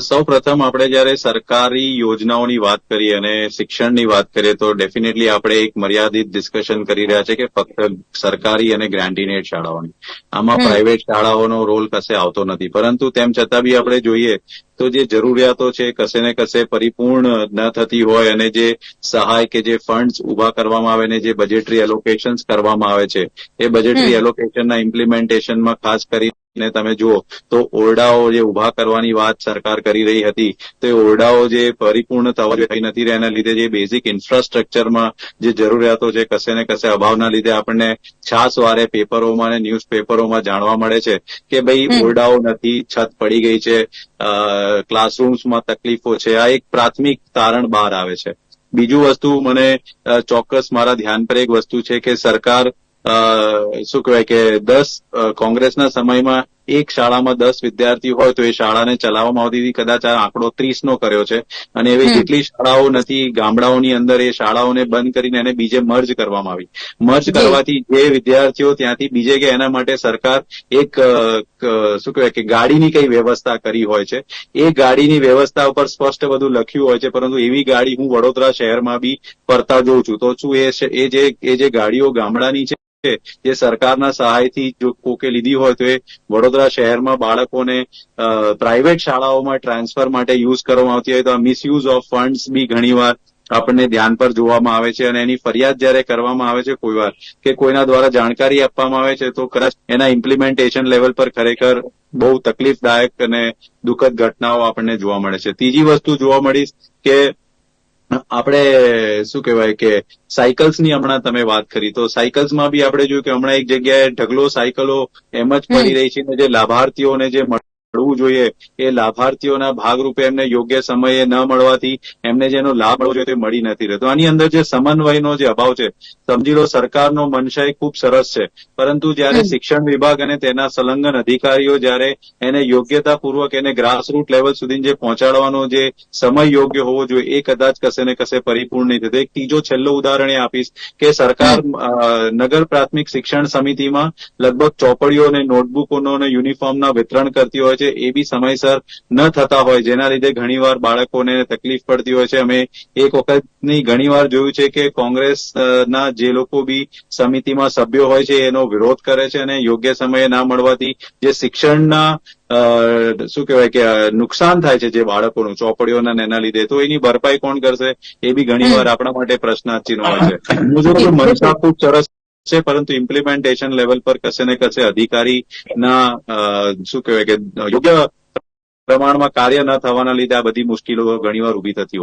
સૌ પ્રથમ આપણે જ્યારે સરકારી યોજનાઓની વાત કરીએ અને શિક્ષણની વાત કરીએ તો ડેફિનેટલી આપણે એક મર્યાદિત ડિસ્કશન કરી રહ્યા છે કે ફક્ત સરકારી અને ગ્રાન્ટીનેડ શાળાઓની આમાં. પ્રાઇવેટ શાળાઓનો રોલ કશે આવતો નથી પરંતુ તેમ છતાં બી આપણે જોઈએ તો જે જરૂરિયાતો છે કશે ને કશે પરિપૂર્ણ ન થતી હોય અને જે સહાય કે જે ફંડ્સ ઊભા કરવામાં આવે ને જે બજેટરી એલોકેશન કરવામાં આવે છે એ બજેટરી એલોકેશનના ઇમ્પ્લિમેન્ટેશનમાં ખાસ કરીને તમે જુઓ તો ઓરડાઓ જે ઊભા કરવાની વાત સરકાર કરી રહી હતી તો એ ઓરડાઓ જે પરિપૂર્ણ થવા થઈ નથી રહ્યા એના લીધે જે બેઝિક ઇન્ફ્રાસ્ટ્રક્ચરમાં જે જરૂરિયાતો છે કશે ને કશે અભાવના લીધે આપણને છાસવારે પેપરોમાં અને ન્યૂઝ પેપરોમાં જાણવા મળે છે કે ભાઈ ઓરડાઓ નથી છત પડી ગઈ છે ક્લાસરૂમ્સમાં તકલીફો છે. આ એક પ્રાથમિક તારણ બહાર આવે છે. બીજું વસ્તુ મને ચોક્કસ મારા ધ્યાન પર એક વસ્તુ છે કે સરકાર શું કહેવાય કે દસ કોંગ્રેસના સમયમાં એક શાળામાં દસ વિદ્યાર્થી હોય તો એ શાળાને ચલાવવામાં આવતી કદાચ આ આંકડો ત્રીસનો કર્યો છે. અને એવી કેટલી જેટલી શાળાઓ નથી ગામડાઓની અંદર એ શાળાઓને બંધ કરીને એને બીજે મર્જ કરવામાં આવી. મર્જ કરવાથી જે વિદ્યાર્થીઓ ત્યાંથી બીજે ગયા એના માટે સરકાર એક શું કહેવાય કે ગાડીની કઈ વ્યવસ્થા કરી હોય છે. એ ગાડીની વ્યવસ્થા ઉપર સ્પષ્ટ બધું લખ્યું હોય છે પરંતુ એવી ગાડી હું વડોદરા શહેરમાં બી ફરતા જોઉં છું. તો શું એ છે- એ જે એ જે ગાડીઓ ગામડાની છે જે સરકારના સહાયથી જો કોકે લીધી હોય તો એ વડોદરા શહેરમાં બાળકોને પ્રાઇવેટ શાળાઓમાં ટ્રાન્સફર માટે યુઝ કરવામાં આવતી હોય તો આ મિસયુઝ ઓફ ફંડ્સ બી ઘણીવાર આપણને ધ્યાન પર જોવામાં આવે છે અને એની ફરિયાદ જ્યારે કરવામાં આવે છે કોઈ વાર કે કોઈના દ્વારા જાણકારી આપવામાં આવે છે તો કદાચ એના ઇમ્પ્લિમેન્ટેશન લેવલ પર ખરેખર બહુ તકલીફદાયક અને દુઃખદ ઘટનાઓ આપણને જોવા મળે છે. ત્રીજી વસ્તુ જોવા મળી કે આપણે શું કહેવાય કે સાયકલ્સની હમણાં તમે વાત કરી. તો સાયકલ્સમાં બી આપણે જોયું કે હમણાં એક જગ્યાએ ઢગલો સાયકલો એમ જ પડી રહી છે અને જે લાભાર્થીઓને જે મળવું જોઈએ. એ લાભાર્થીઓના ભાગરૂપે એમને યોગ્ય સમયે ન મળવાથી એમને જેનો લાભ મળવો જોઈએ તે મળી નથી રહેતો. આની અંદર જે સમન્વયનો જે અભાવ છે સમજી લો સરકારનો મનશય ખૂબ સરસ છે. પરંતુ જ્યારે શિક્ષણ વિભાગ અને તેના સંલગ્ન અધિકારીઓ જ્યારે એને યોગ્યતાપૂર્વક એને ગ્રાસરૂટ લેવલ સુધી જે પહોંચાડવાનો જે સમય યોગ્ય હોવો જોઈએ એ કદાચ કશે ને કશે પરિપૂર્ણ નહીં થતો. એક ત્રીજો છેલ્લો ઉદાહરણ એ આપીશ કે સરકાર નગર પ્રાથમિક શિક્ષણ સમિતિમાં લગભગ ચોપડીઓ અને નોટબુકોનો અને યુનિફોર્મના વિતરણ કરતી હોય છે. એ બી સમયસર ન થતા હોય. જેના લીધે ઘણીવાર બાળકોને તકલીફ પડતી હોય છે. અમે એક વખતની ઘણીવાર જોયું છે કે કોંગ્રેસના જે લોકો બી સમિતિમાં સભ્યો હોય છે એનો વિરોધ કરે છે અને યોગ્ય સમયે ના મળવાથી જે શિક્ષણના શું કહેવાય કે નુકસાન થાય છે જે બાળકોનું ચોપડીઓના ને એના લીધે તો એની ભરપાઈ કોણ કરશે? એ બી ઘણીવાર વાર આપણા માટે પ્રશ્નાર્થ ચિહ્ન હોય છે. હું. જો. મનસા ખૂબ સરસ છે, પરંતુ ઇમ્પ્લિમેન્ટેશન લેવલ પર કશે ને કશે અધિકારીના શું કહેવાય કે, યોગ્ય પ્રમાણમાં કાર્ય ન થવાના લીધે આ બધી મુશ્કેલીઓ ઘણીવાર ઊભી થતી હોય